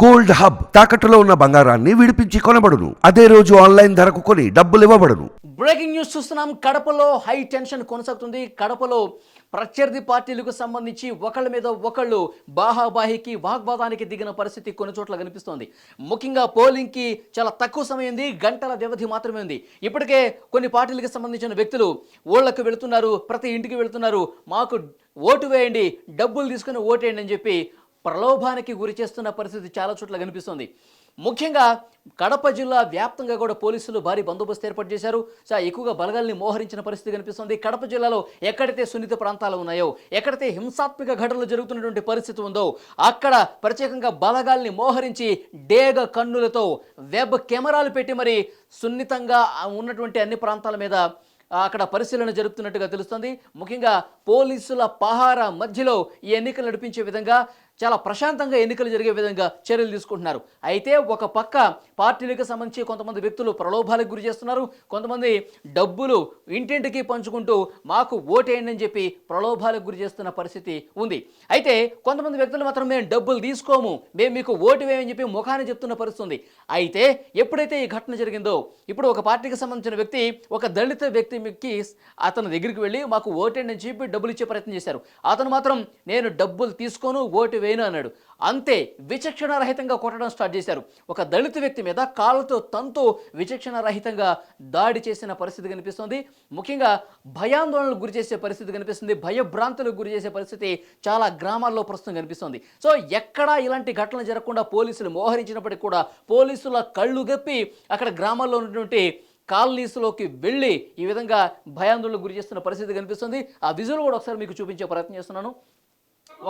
Gold hub తాకట్టులో ఉన్న బంగారాన్ని విడిపించి కొనబడును. అదే రోజు ఆన్లైన్ ధరకు కొని డబ్బులు ఇవ్వబడును. బ్రేకింగ్ న్యూస్ చూస్తున్నాం. కడపలో హై టెన్షన్ కొనసాగుతుంది. కడపలో ప్రత్యర్థి పార్టీలకు సంబంధించి ఒకళ్ళ మీద ఒకళ్ళు బాహాబాహికి వాగ్వాదానికి దిగిన పరిస్థితి కొన్ని చోట్ల కనిపిస్తోంది. ముఖ్యంగా పోలింగ్కి చాలా తక్కువ సమయం ఉంది గంటల వ్యవధి మాత్రమే ఉంది. ఇప్పటికే కొన్ని పార్టీలకు సంబంధించిన వ్యక్తులు ఊళ్ళకు వెళుతున్నారు ప్రతి ఇంటికి వెళుతున్నారు. మాకు ఓటు వేయండి డబ్బులు తీసుకుని ఓటేయండి అని చెప్పి ప్రలోభానికి గురి చేస్తున్న పరిస్థితి చాలా చోట్ల కనిపిస్తుంది. ముఖ్యంగా కడప జిల్లా వ్యాప్తంగా కూడా పోలీసులు భారీ బందోబస్తు ఏర్పాటు చేశారు. చాలా ఎక్కువగా బలగాల్ని మోహరించిన పరిస్థితి కనిపిస్తుంది. కడప జిల్లాలో ఎక్కడైతే సున్నిత ప్రాంతాలు ఉన్నాయో ఎక్కడైతే హింసాత్మక ఘటనలు జరుగుతున్నటువంటి పరిస్థితి ఉందో అక్కడ ప్రత్యేకంగా బలగాల్ని మోహరించి డేగ కన్నులతో వెబ్ కెమెరాలు పెట్టి మరి సున్నితంగా ఉన్నటువంటి అన్ని ప్రాంతాల మీద అక్కడ పరిశీలన జరుపుతున్నట్టుగా తెలుస్తుంది. ముఖ్యంగా పోలీసుల పహార మధ్యలో ఈ ఎన్నికలు నడిపించే విధంగా చాలా ప్రశాంతంగా ఎన్నికలు జరిగే విధంగా చర్యలు తీసుకుంటున్నారు. అయితే ఒక పక్క పార్టీలకు సంబంధించి కొంతమంది వ్యక్తులు ప్రలోభాలకు గురి చేస్తున్నారు. కొంతమంది డబ్బులు ఇంటింటికి పంచుకుంటూ మాకు ఓటేయండి అని చెప్పి ప్రలోభాలకు గురి చేస్తున్న పరిస్థితి ఉంది. అయితే కొంతమంది వ్యక్తులు మాత్రం మేము డబ్బులు తీసుకోము మేము మీకు ఓటు వేయని చెప్పి ముఖాన్ని చెప్తున్న పరిస్థితి ఉంది. అయితే ఎప్పుడైతే ఈ ఘటన జరిగిందో ఇప్పుడు ఒక పార్టీకి సంబంధించిన వ్యక్తి ఒక దళిత వ్యక్తికి అతని దగ్గరికి వెళ్ళి మాకు ఓటేయండి అని చెప్పి డబ్బులు ఇచ్చే ప్రయత్నం చేశారు. అతను మాత్రం నేను డబ్బులు తీసుకోను ఓటు వేయను అన్నాడు. అంతే విచక్షణ రహితంగా కొట్టడం స్టార్ట్ చేశారు. ఒక దళిత వ్యక్తి మీద కాళ్ళతో తనతో విచక్షణ రహితంగా దాడి చేసిన పరిస్థితి కనిపిస్తుంది. ముఖ్యంగా భయాందోళనలు గురి చేసే పరిస్థితి కనిపిస్తుంది. భయభ్రాంతులకు గురి చేసే పరిస్థితి చాలా గ్రామాల్లో ప్రస్తుతం కనిపిస్తుంది. సో ఎక్కడా ఇలాంటి ఘటనలు జరగకుండా పోలీసులు మోహరించినప్పటికీ కూడా పోలీసుల కళ్ళు గప్పి అక్కడ గ్రామాల్లో ఉన్నటువంటి కాలనీస్లోకి వెళ్ళి ఈ విధంగా భయాందోళనకు గురి చేస్తున్న పరిస్థితి కనిపిస్తుంది. ఆ విజువల్ కూడా ఒకసారి మీకు చూపించే ప్రయత్నం చేస్తున్నాను.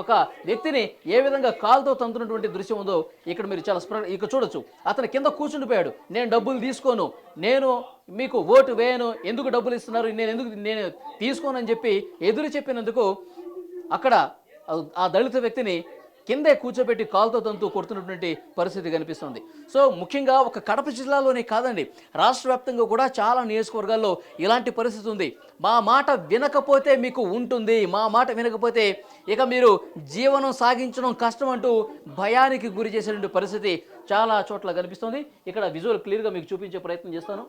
ఒక వ్యక్తిని ఏ విధంగా కాలుతో తంతున్నటువంటి దృశ్యం ఉందో ఇక్కడ మీరు చాలా స్ప్ర ఇక్కడ చూడొచ్చు. అతను కింద కూర్చుండిపోయాడు. నేను డబ్బులు తీసుకోను. నేను మీకు ఓటు వేయను. ఎందుకు డబ్బులు ఇస్తున్నారు? నేను ఎందుకు నేను తీసుకోను అని చెప్పి ఎదురు చెప్పినందుకు అక్కడ ఆ దళిత వ్యక్తిని కిందే కూర్చోబెట్టి కాలుతో తంతు కొడుతున్నటువంటి పరిస్థితి కనిపిస్తుంది. సో ముఖ్యంగా ఒక కడప జిల్లాలోనే కాదండి రాష్ట్ర వ్యాప్తంగా కూడా చాలా నియోజకవర్గాల్లో ఇలాంటి పరిస్థితి ఉంది. మా మాట వినకపోతే మీకు ఉంటుంది మా మాట వినకపోతే ఇక మీరు జీవనం సాగించడం కష్టం అంటూ భయానికి గురి చేసేటువంటి పరిస్థితి చాలా చోట్ల కనిపిస్తుంది. ఇక్కడ విజువల్ క్లియర్గా మీకు చూపించే ప్రయత్నం చేస్తాను.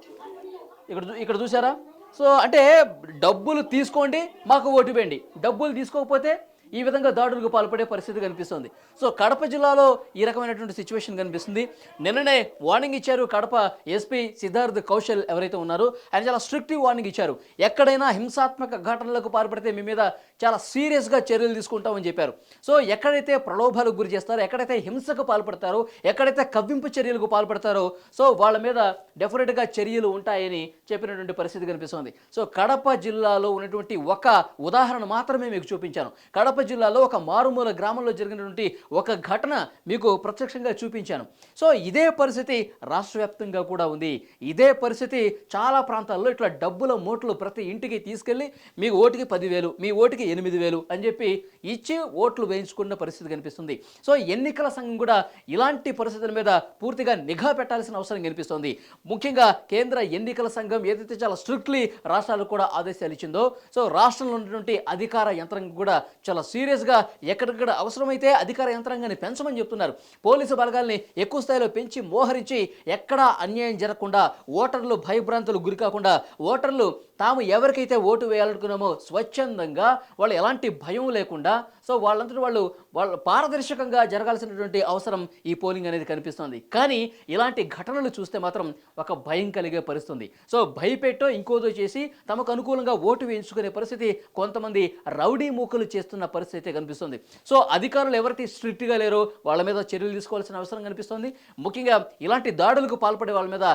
ఇక్కడ చూ- ఇక్కడ చూసారా సో అంటే డబ్బులు తీసుకోండి మాకు ఓటు వేయండి. డబ్బులు తీసుకోకపోతే ఈ విధంగా దాడులకు పాల్పడే పరిస్థితి కనిపిస్తుంది. సో కడప జిల్లాలో ఈ రకమైనటువంటి సిచ్యువేషన్ కనిపిస్తుంది. నిన్ననే వార్నింగ్ ఇచ్చారు కడప ఎస్పీ సిద్ధార్థ్ కౌశల్ ఎవరైతే ఉన్నారో ఆయన చాలా స్ట్రిక్ట్ వార్నింగ్ ఇచ్చారు. ఎక్కడైనా హింసాత్మక ఘటనలకు పాల్పడితే మీ మీద చాలా సీరియస్గా చర్యలు తీసుకుంటామని చెప్పారు. సో ఎక్కడైతే ప్రలోభాలకు గురి చేస్తారో ఎక్కడైతే హింసకు పాల్పడతారో ఎక్కడైతే కవ్వింపు చర్యలకు పాల్పడతారో సో వాళ్ళ మీద డెఫినెట్గా చర్యలు ఉంటాయని చెప్పినటువంటి పరిస్థితి కనిపిస్తుంది. సో కడప జిల్లాలో ఉన్నటువంటి ఒక ఉదాహరణ మాత్రమే మీకు చూపించాను. కడప జిల్లాలో ఒక మారుమూల గ్రామంలో జరిగినటువంటి ఒక ఘటన మీకు ప్రత్యక్షంగా చూపించాను. సో ఇదే పరిస్థితి రాష్ట్ర వ్యాప్తంగా కూడా ఉంది. ఇదే పరిస్థితి చాలా ప్రాంతాల్లో ఇట్లా డబ్బుల మూటలు ప్రతి ఇంటికి తీసుకెళ్ళి మీ ఓటుకి పదివేలు మీ ఓటుకి ఎనిమిది వేలు అని చెప్పి ఇచ్చి ఓట్లు వేయించుకున్న పరిస్థితి కనిపిస్తుంది. సో ఎన్నికల సంఘం కూడా ఇలాంటి పరిస్థితుల మీద పూర్తిగా నిఘా పెట్టాల్సిన అవసరం కనిపిస్తోంది. ముఖ్యంగా కేంద్ర ఎన్నికల సంఘం ఏదైతే చాలా స్ట్రిక్ట్లీ రాష్ట్రాలకు కూడా ఆదేశాలు ఇచ్చిందో సో రాష్ట్రంలో ఉన్నటువంటి అధికార యంత్రాంగం కూడా చాలా సీరియస్గా ఎక్కడెక్కడ అవసరమైతే అధికార యంత్రాంగాన్ని పెంచమని చెప్తున్నారు. పోలీసు బలగాల్ని ఎక్కువ స్థాయిలో పెంచి మోహరించి ఎక్కడా అన్యాయం జరగకుండా ఓటర్లు భయభ్రాంతులు గురికాకుండా ఓటర్లు తాము ఎవరికైతే ఓటు వేయాలనుకున్నామో స్వచ్ఛందంగా వాళ్ళు ఎలాంటి భయం లేకుండా సో వాళ్ళంతటి వాళ్ళు వాళ్ళ పారదర్శకంగా జరగాల్సినటువంటి అవసరం ఈ పోలింగ్ అనేది కనిపిస్తుంది. కానీ ఇలాంటి ఘటనలు చూస్తే మాత్రం ఒక భయం కలిగే పరిస్థితుంది. సో భయపెట్టో ఇంకోదో చేసి తమకు అనుకూలంగా ఓటు వేయించుకునే పరిస్థితి కొంతమంది రౌడీ మూకలు చేస్తున్న పరిస్థితి అయితే కనిపిస్తుంది. సో అధికారులు ఎవరైతే స్ట్రిక్ట్గా లేరో వాళ్ళ మీద చర్యలు తీసుకోవాల్సిన అవసరం కనిపిస్తుంది. ముఖ్యంగా ఇలాంటి దాడులకు పాల్పడే వాళ్ళ మీద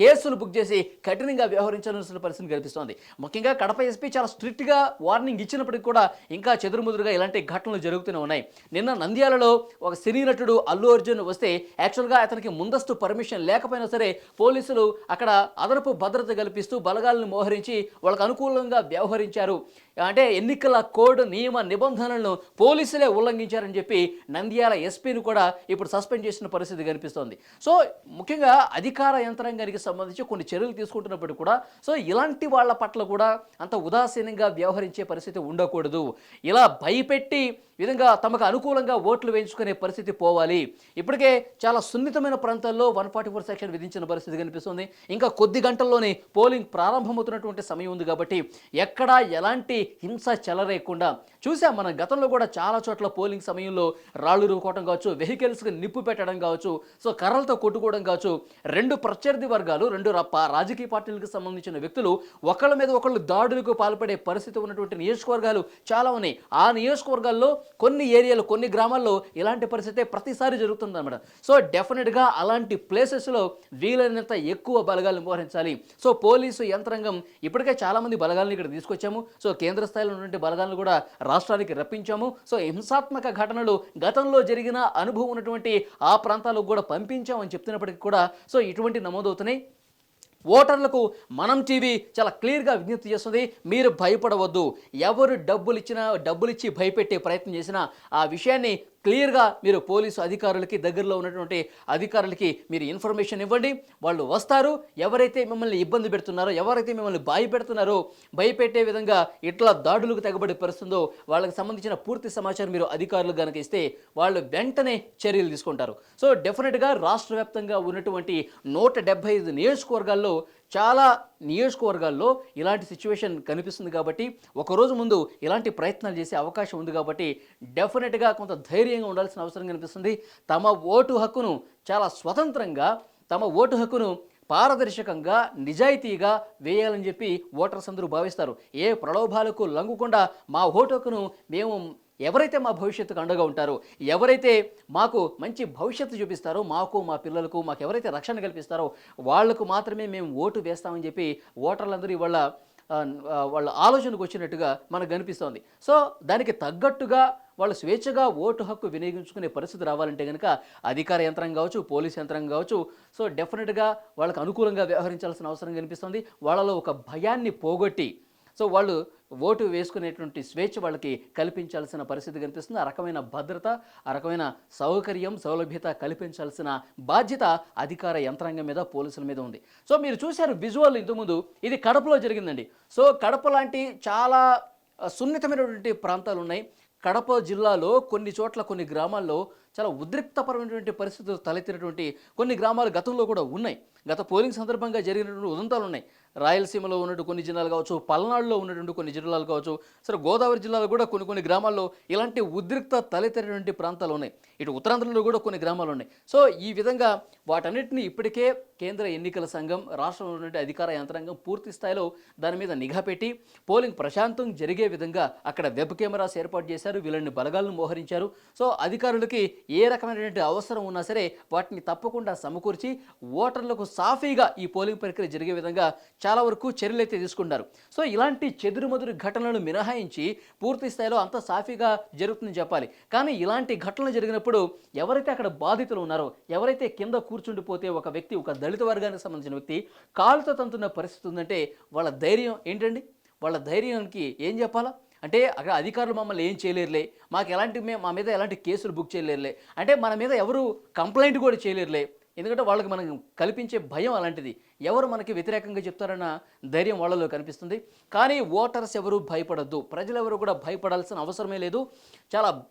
కేసులు బుక్ చేసి కఠినంగా వ్యవహరించాల్సిన పరిస్థితి కనిపిస్తోంది. ముఖ్యంగా కడప ఎస్పీ చాలా స్ట్రిక్ట్గా వార్నింగ్ ఇచ్చినప్పటికీ కూడా ఇంకా చెదురుముదురుగా ఇలాంటి ఘటనలు జరుగుతూనే ఉన్నాయి. నిన్న నంద్యాలలో ఒక సినీ నటుడు అల్లు అర్జున్ వస్తే యాక్చువల్గా అతనికి ముందస్తు పర్మిషన్ లేకపోయినా సరే పోలీసులు అక్కడ అదనపు భద్రత కల్పిస్తూ బలగాలను మోహరించి వాళ్ళకు అనుకూలంగా వ్యవహరించారు. అంటే ఎన్నికల కోడ్ నియమ నిబంధనలను పోలీసులే ఉల్లంఘించారని చెప్పి నంద్యాల ఎస్పీని కూడా ఇప్పుడు సస్పెండ్ చేసిన పరిస్థితి కనిపిస్తోంది. సో ముఖ్యంగా అధికార యంత్రాంగానికి సంబంధించి కొన్ని చర్యలు తీసుకుంటున్నప్పటికీ కూడా సో ఇలాంటి వాళ్ళ పట్ల కూడా అంత ఉదాసీనంగా వ్యవహరించే పరిస్థితి ఉండకూడదు. ఇలా భయపెట్టి విధంగా తమకు అనుకూలంగా ఓట్లు వేయించుకునే పరిస్థితి పోవాలి. ఇప్పటికే చాలా సున్నితమైన ప్రాంతాల్లో వన్ ఫార్టీ ఫోర్ సెక్షన్ విధించిన పరిస్థితి కనిపిస్తుంది. ఇంకా కొద్ది గంటల్లోనే పోలింగ్ ప్రారంభమవుతున్నటువంటి సమయం ఉంది కాబట్టి ఎక్కడా ఎలాంటి హింస చెలరేయకుండా చూసాం మనం గతంలో కూడా చాలా చోట్ల పోలింగ్ సమయంలో రాళ్ళు రుకోవడం కావచ్చు వెహికల్స్కి నిప్పు పెట్టడం కావచ్చు సో కర్రలతో కొట్టుకోవడం కావచ్చు రెండు ప్రత్యర్థి వర్గాలు రెండు రాజకీయ పార్టీలకు సంబంధించిన వ్యక్తులు ఒకళ్ళ మీద ఒకళ్ళు దాడులకు పాల్పడే పరిస్థితి ఉన్నటువంటి నియోజకవర్గాలు చాలా ఉన్నాయి. ఆ నియోజకవర్గాల్లో కొన్ని ఏరియాలు కొన్ని గ్రామాల్లో ఇలాంటి పరిస్థితి ప్రతిసారి జరుగుతుంది అనమాట సో డెఫినెట్గా అలాంటి ప్లేసెస్లో వీలైనంత ఎక్కువ బలగాలను మోహరించాలి సో పోలీసు యంత్రాంగం ఇప్పటికే చాలామంది బలగాలను ఇక్కడ తీసుకొచ్చాము. సో కేంద్ర స్థాయిలో ఉన్నటువంటి బలగాలను కూడా రాష్ట్రానికి రప్పించాము. సో హింసాత్మక ఘటనలు గతంలో జరిగిన అనుభవం ఉన్నటువంటి ఆ ప్రాంతాలకు కూడా పంపించామని చెప్తున్నప్పటికీ కూడా సో ఇటువంటి నమోదవుతున్నాయి. ఓటర్లకు మనం టీవీ చాలా క్లియర్గా విజ్ఞప్తి చేస్తుంది. మీరు భయపడవద్దు. ఎవరు డబ్బులు ఇచ్చినా డబ్బులు ఇచ్చి భయపెట్టే ప్రయత్నం చేసినా ఆ విషయాన్ని క్లియర్గా మీరు పోలీసు అధికారులకి దగ్గరలో ఉన్నటువంటి అధికారులకి మీరు ఇన్ఫర్మేషన్ ఇవ్వండి. వాళ్ళు వస్తారు. ఎవరైతే మిమ్మల్ని ఇబ్బంది పెడుతున్నారో ఎవరైతే మిమ్మల్ని భయపెడుతున్నారో భయపెట్టే విధంగా ఇట్లా దాడులకు తెగబడి పరుస్తుందో వాళ్ళకి సంబంధించిన పూర్తి సమాచారం మీరు అధికారులు కనుక ఇస్తే వాళ్ళు వెంటనే చర్యలు తీసుకుంటారు. సో డెఫినెట్గా రాష్ట్ర వ్యాప్తంగా ఉన్నటువంటి నూట డెబ్బై ఐదు నియోజకవర్గాల్లో చాలా నియోజకవర్గాల్లో ఇలాంటి సిచ్యువేషన్ కనిపిస్తుంది కాబట్టి ఒకరోజు ముందు ఇలాంటి ప్రయత్నాలు చేసే అవకాశం ఉంది కాబట్టి డెఫినెట్గా కొంత ధైర్యంగా ఉండాల్సిన అవసరం కనిపిస్తుంది. తమ ఓటు హక్కును చాలా స్వతంత్రంగా తమ ఓటు హక్కును పారదర్శకంగా నిజాయితీగా వేయాలని చెప్పి ఓటర్స్ అందరూ భావిస్తారు. ఏ ప్రలోభాలకు లొంగకుండా మా ఓటు హక్కును మేము ఎవరైతే మా భవిష్యత్తుకు అండగా ఉంటారో ఎవరైతే మాకు మంచి భవిష్యత్తు చూపిస్తారో మాకు మా పిల్లలకు మాకు ఎవరైతే రక్షణ కల్పిస్తారో వాళ్ళకు మాత్రమే మేము ఓటు వేస్తామని చెప్పి ఓటర్లందరూ ఇవాళ వాళ్ళ ఆలోచనకు వచ్చినట్టుగా మనకు కనిపిస్తోంది. సో దానికి తగ్గట్టుగా వాళ్ళు స్వేచ్ఛగా ఓటు హక్కు వినియోగించుకునే పరిస్థితి రావాలంటే కనుక అధికార యంత్రం కావచ్చు పోలీస్ యంత్రం కావచ్చు సో డెఫినెట్గా వాళ్ళకు అనుకూలంగా వ్యవహరించాల్సిన అవసరం కనిపిస్తుంది. వాళ్ళలో ఒక భయాన్ని పోగొట్టి సో వాళ్ళు ఓటు వేసుకునేటువంటి స్వేచ్ఛ వాళ్ళకి కల్పించాల్సిన పరిస్థితి కనిపిస్తుంది. ఆ రకమైన భద్రత ఆ రకమైన సౌకర్యం సౌలభ్యత కల్పించాల్సిన బాధ్యత అధికార యంత్రాంగం మీద పోలీసుల మీద ఉంది. సో మీరు చూశారు విజువల్ ఇంతకుముందు ఇది కడపలో జరిగిందండి. సో కడప లాంటి చాలా సున్నితమైనటువంటి ప్రాంతాలు ఉన్నాయి. కడప జిల్లాలో కొన్ని చోట్ల కొన్ని గ్రామాల్లో చాలా ఉద్రిక్తపరమైనటువంటి పరిస్థితులు తలెత్తినటువంటి కొన్ని గ్రామాలు గతంలో కూడా ఉన్నాయి. గత పోలింగ్ సందర్భంగా జరిగినటువంటి ఉదంతాలు ఉన్నాయి. రాయలసీమలో ఉన్నట్టు కొన్ని జిల్లాలు కావచ్చు పల్నాడులో ఉన్నటువంటి కొన్ని జిల్లాలు కావచ్చు సరే గోదావరి జిల్లాలో కూడా కొన్ని కొన్ని గ్రామాల్లో ఇలాంటి ఉద్రిక్త తలెత్తినటువంటి ప్రాంతాలు ఉన్నాయి. ఇటు ఉత్తరాంధ్రలో కూడా కొన్ని గ్రామాలు ఉన్నాయి. సో ఈ విధంగా వాటన్నిటిని ఇప్పటికే కేంద్ర ఎన్నికల సంఘం రాష్ట్రంలో ఉన్నటువంటి అధికార యంత్రాంగం పూర్తి స్థాయిలో దాని మీద నిఘా పెట్టి పోలింగ్ ప్రశాంతం జరిగే విధంగా అక్కడ వెబ్ కెమెరాస్ ఏర్పాటు చేశారు. వీళ్ళని బలగాలను మోహరించారు. సో అధికారులకి ఏ రకమైనటువంటి అవసరం ఉన్నా సరే వాటిని తప్పకుండా సమకూర్చి ఓటర్లకు సాఫీగా ఈ పోలింగ్ ప్రక్రియ జరిగే విధంగా చాలా వరకు చర్యలు అయితే తీసుకున్నారు. సో ఇలాంటి చెదురుమదురు ఘటనలను మినహాయించి పూర్తి స్థాయిలో అంత సాఫీగా జరుగుతుందని చెప్పాలి. కానీ ఇలాంటి ఘటనలు జరిగినప్పుడు ఎవరైతే అక్కడ బాధితులు ఉన్నారో ఎవరైతే కింద కూర్చుండిపోతే ఒక వ్యక్తి ఒక దళిత వర్గానికి సంబంధించిన వ్యక్తి కాలుతో తంతున్న పరిస్థితి ఉందంటే వాళ్ళ ధైర్యం ఏంటండి? వాళ్ళ ధైర్యానికి ఏం చెప్పాలా? అంటే అక్కడ అధికారులు మమ్మల్ని ఏం చేయలేరులే. మాకు ఎలాంటి మే- మా మీద ఎలాంటి కేసులు బుక్ చేయలేరులే. అంటే మన మీద ఎవరు కంప్లైంట్ కూడా చేయలేరులే. ఎందుకంటే వాళ్ళకి మనం కల్పించే భయం అలాంటిది. ఎవరు మనకి వ్యతిరేకంగా చెప్తారన్న ధైర్యం వాళ్ళలో కనిపిస్తుంది. కానీ ఓటర్స్ ఎవరు భయపడద్దు. ప్రజలు ఎవరు కూడా భయపడాల్సిన అవసరమే లేదు. చాలా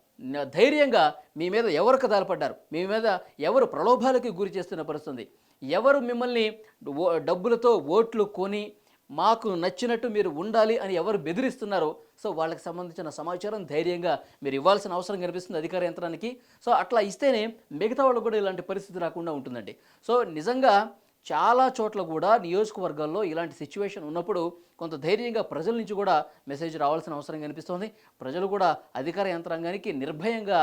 ధైర్యంగా మీ మీద ఎవరు కదాలపడ్డారు మీ మీద ఎవరు ప్రలోభాలకి గురి చేస్తున్న పరిస్థితుంది ఎవరు మిమ్మల్ని ఓ- డబ్బులతో ఓట్లు కొని మాకు నచ్చినట్టు మీరు ఉండాలి అని ఎవరు బెదిరిస్తున్నారో సో వాళ్ళకి సంబంధించిన సమాచారం ధైర్యంగా మీరు ఇవ్వాల్సిన అవసరం కనిపిస్తుంది అధికార యంత్రానికి. సో అట్లా ఇస్తేనే మిగతా వాళ్ళు కూడా ఇలాంటి పరిస్థితి రాకుండా ఉంటుందండి. సో నిజంగా చాలా చోట్ల కూడా నియోజకవర్గాల్లో ఇలాంటి సిచ్యువేషన్ ఉన్నప్పుడు కొంత ధైర్యంగా ప్రజల నుంచి కూడా మెసేజ్ రావాల్సిన అవసరం కనిపిస్తోంది. ప్రజలు కూడా అధికార యంత్రాంగానికి నిర్భయంగా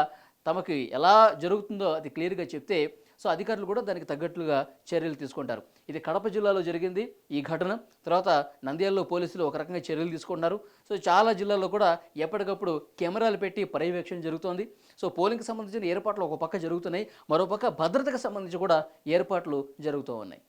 తమకి ఎలా జరుగుతుందో అది క్లియర్గా చెప్తే సో అధికారులు కూడా దానికి తగ్గట్లుగా చర్యలు తీసుకుంటారు. ఇది కడప జిల్లాలో జరిగింది ఈ ఘటన. తర్వాత నంద్యాలలో పోలీసులు ఒక రకంగా చర్యలు తీసుకుంటున్నారు. సో చాలా జిల్లాల్లో కూడా ఎప్పటికప్పుడు కెమెరాలు పెట్టి పర్యవేక్షణ జరుగుతోంది. సో పోలింగ్కి సంబంధించిన ఏర్పాట్లు ఒక పక్క జరుగుతున్నాయి. మరో పక్క భద్రతకు సంబంధించి కూడా ఏర్పాట్లు జరుగుతూ ఉన్నాయి.